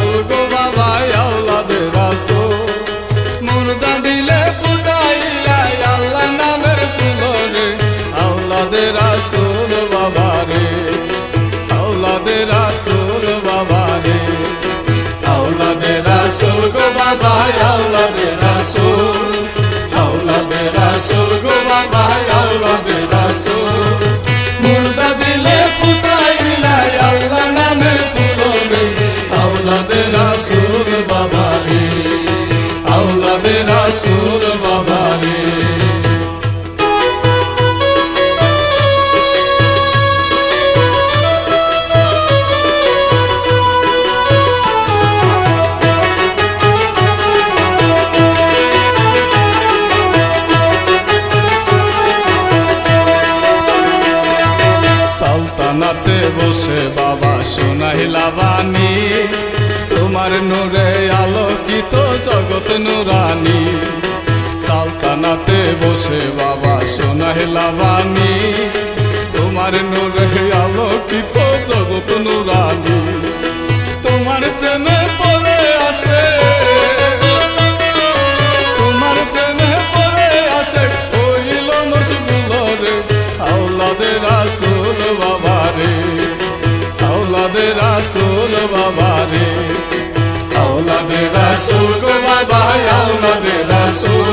রাসুল গো বাবা আওলাদে রাসুল। মুর্দা দিলে ফুটাইয়া আল্লাহ নামের ফুলরে। আওলাদে রাসুল বাবা রে আওলাদে রাসুল বাবা রে আওলাদে রাসুল গো বাবা আওলাদে জান্নাতে বসে বাবা সোনাহিলা বাণী তোমার নূরে আলোকিত জগত নুরানি। সালতানাতে বসে বাবা সোনাহিলা বাণী তোমার নূরে আওলাদে রাসুল বাবা রে আওলাদে রাসুল গো বাবা আওলাদে রাসুল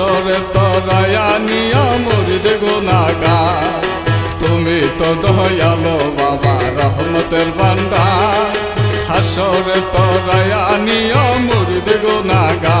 হাসরে তরায়া নিয় মরিদ গোনাগা। তুমি তো দয়াল বাবা, রহমতের ভান্ডার হাসরে তরায়া নিয় মরিদ গোনাগা।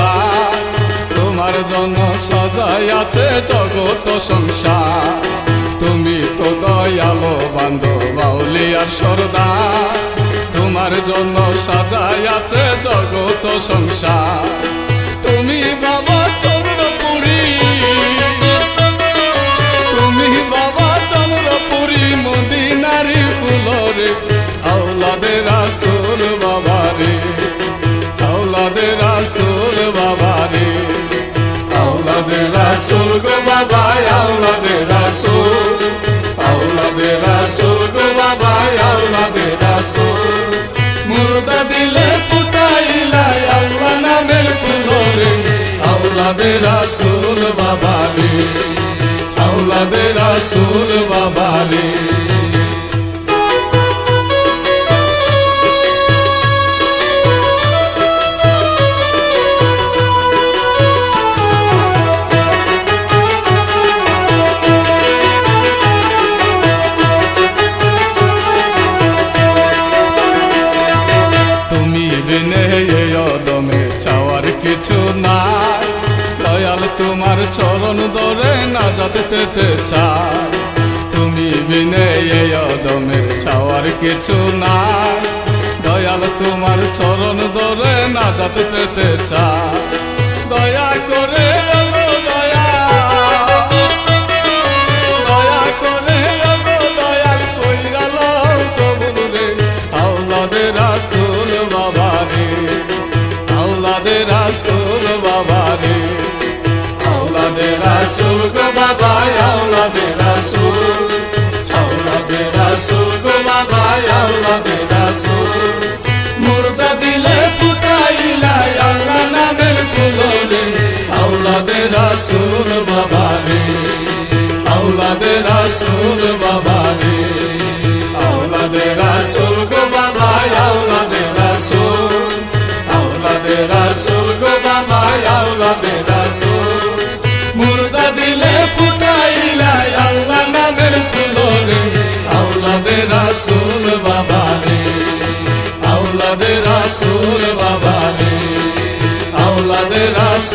সাজাইয়াছে আছে জগত সংসার। তুমি তো দয়ালো বান্ধব আর সরদা তোমার জন্য সাজাইয়াছে আছে জগত সংসার। বাবা রে আউলাদের রাসুল বাবা রে চাঁদ চাই। তুমি বিনে এই অদমের ছাওয়ার কিছু নাই। দয়াল তোমার চরণ ধরে না যাতে পেতে চাই।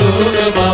রাসুল বাবা রে